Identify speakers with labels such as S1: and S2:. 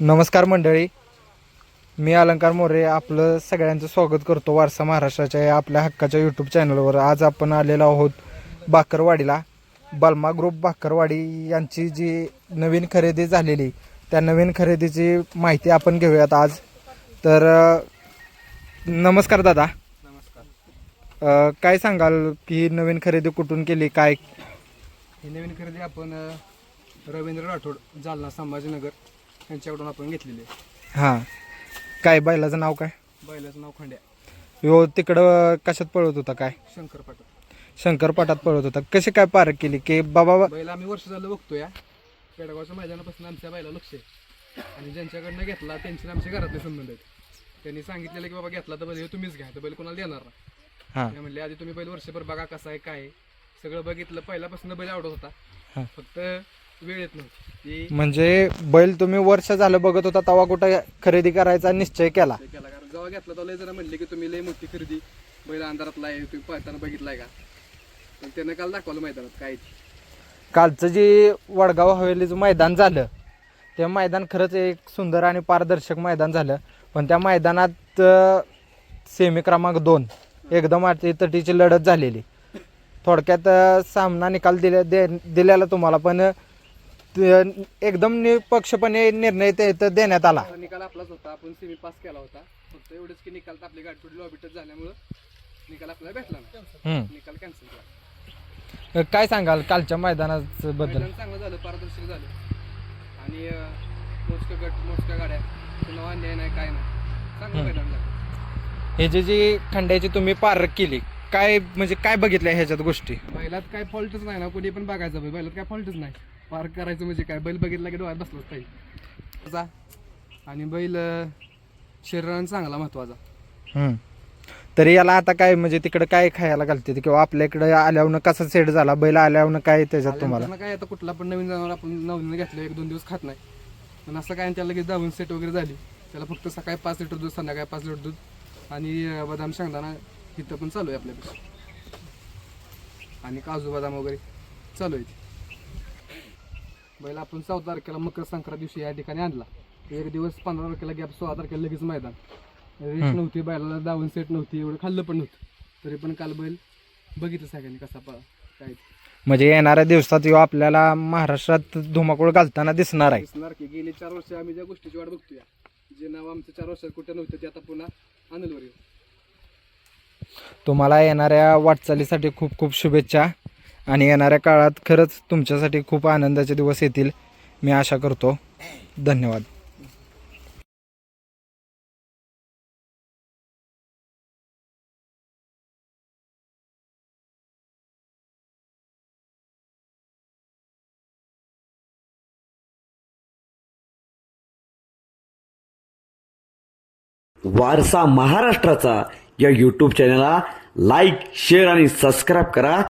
S1: नमस्कार मंडळी. मी अलंकार मोरे आपलं सगळ्यांचं स्वागत करतो वारसा महाराष्ट्राच्या या आपल्या हक्काच्या यूट्यूब चॅनलवर आज आपण आलेलो आहोत बाकरवाडीला बल्मा ग्रुप बाकरवाडी यांची जी नवीन खरेदी झालेली त्या नवीन खरेदीची माहिती आपण घेऊयात आज. तर नमस्कार दादा.
S2: नमस्कार.
S1: काय सांगाल की नवीन खरेदी कुठून केली काय?
S2: ही नवीन खरेदी आपण रवींद्र राठोड जालना संभाजीनगर. यांच्याकडून आपण घेतलेली. आहे
S1: हां. काय बैलाचं नाव काय?
S2: बैलाचं नाव खंड्या.
S1: यो तिकडं कशात पळत होता काय?
S2: शंकर पाटील
S1: शंकरपाटात पळत होता. कशी काय पारख केली? की बाबा
S2: बैल आम्ही वर्ष झालं बघतो या पेडगावच्या मैदानापासून आमच्या बैला लक्ष आहे. आणि ज्यांच्याकडनं घेतला त्यांचे आमच्या घरातले संबंध आहेत. त्यांनी सांगितलेलं की बाबा घेतला तर बैल ह्यो तुम्हीच घ्या. तर बैल कोणाला देणार ना
S1: हां.
S2: मी म्हणले आधी तुम्ही बैल वर्षभर बघा कसा आहे काय आहे. सगळं बघितलं. पहिल्यापासून बैल आवडत होता.
S1: हां.
S2: फक्त वेळ येत नव्हती.
S1: म्हणजे बैल तुम्ही वर्ष झालं बघत होता तेव्हा कुठं खरेदी करायचा निश्चय केला?
S2: केला कारण जेव्हा घेतला तेव्हा लय जरा म्हणले की तुम्ही लय मोठी खरेदी बैल अंधारातला आहे तुम्ही पळताना बघितलाय का? पण त्यानं काल दाखवलं मैदानात काय.
S1: कालचं जे वडगाव हवेलीचं मैदान झालं ते मैदान खरंच एक सुंदर आणि पारदर्शक मैदान झालं. पण त्या मैदानात सेमी क्रमांक दोन एकदम अटी तटीची लढत झालेली. थोडक्यात सामना निकाल दिले दे दिलेला तुम्हाला पण ते एकदम निपक्षपणे निर्णय ते इथं देण्यात आला.
S2: निकाल आपलाच होता. आपण सेमी पास केला होता. फक्त एवढंच की निकाल आपली गाडी थोडी लॉबी टच झाल्यामुळं निकाल आपल्याला भेटला नाही.
S1: हम्म.
S2: निकाल कॅन्सल केला
S1: काय सांगाल कालच्या मैदानाबद्दल
S2: मैदान चांगलं झालं पारदर्शक झालं. आणि अं, मोजकं गट मोजक्या गाड्या पुन्हा अन्याय नाही काय नाही. चांगलं मैदान झालं.
S1: हे जे जी खंड्याची तुम्ही पारख केली काय म्हणजे काय बघितलं ह्याच्यात गोष्टी?
S2: बैलात काय फॉल्टच नाही ना कोणी पण बघायचं बैल बैलात काय फॉल्टच नाही. पार्क करायचं म्हणजे काय? बैल बघितला की डोळ्यात बसलाच पाहिजे. आणि बैल शरीरानं चांगला महत्त्वाचा.
S1: हम्म. तरी याला आता काय म्हणजे तिकडे काय खायला घालते किंवा आपल्या इकडे आल्यावर कसा सेट झाला? बैल आल्यावर काय त्याच्यात तुम्हाला?
S2: काय आता कुठला पण नवीन जनावर आपण नवीन घेतलं एक दोन दिवस खात नाही. पण असं काय त्याला लगेच दाबून सेट वगैरे झाली. त्याला फक्त सकाळी पाच लिटर दूध संध्याकाळी पाच लिटर दूध आणि अं, बदाम शेंगदाणा इथं पण चालू आहे आपल्यापाशी आणि काजू बदाम वगैरे चालू आहे बैल आपण चौदा तारखेला मकर संक्रांत दिवशी या ठिकाणी आणला. एक दिवस पंधरा तारखेला गॅप सोळा तारखेला लगेच मैदान. रेस नव्हती बैलाला दावून सेट नव्हती एवढं खाल्लं पण नव्हतं. तरी पण काल बैल बघितलं सगळ्यांनी कसा पा काय.
S1: म्हणजे येणाऱ्या दिवसात ह्यो आपल्याला महाराष्ट्रात धुमाकूळ घालताना दिसणार आहे.
S2: दिसणार की गेली चार वर्ष आम्ही ज्या गोष्टीची वाट बघतोय जे नाव आमचं चार वर्षात कुठं नव्हतं ते आता पुन्हा आनंदवर येऊ.
S1: तुम्हाला येणाऱ्या वाटचालीसाठी खूप खूप शुभेच्छा. आणि येणाऱ्या काळात खरंच तुमच्यासाठी खूप आनंदाचे दिवस येतील. मी आशा करतो. धन्यवाद.
S3: वारसा महाराष्ट्राचा या यूट्यूब चॅनलला लाईक शेअर आणि सबस्क्राईब करा.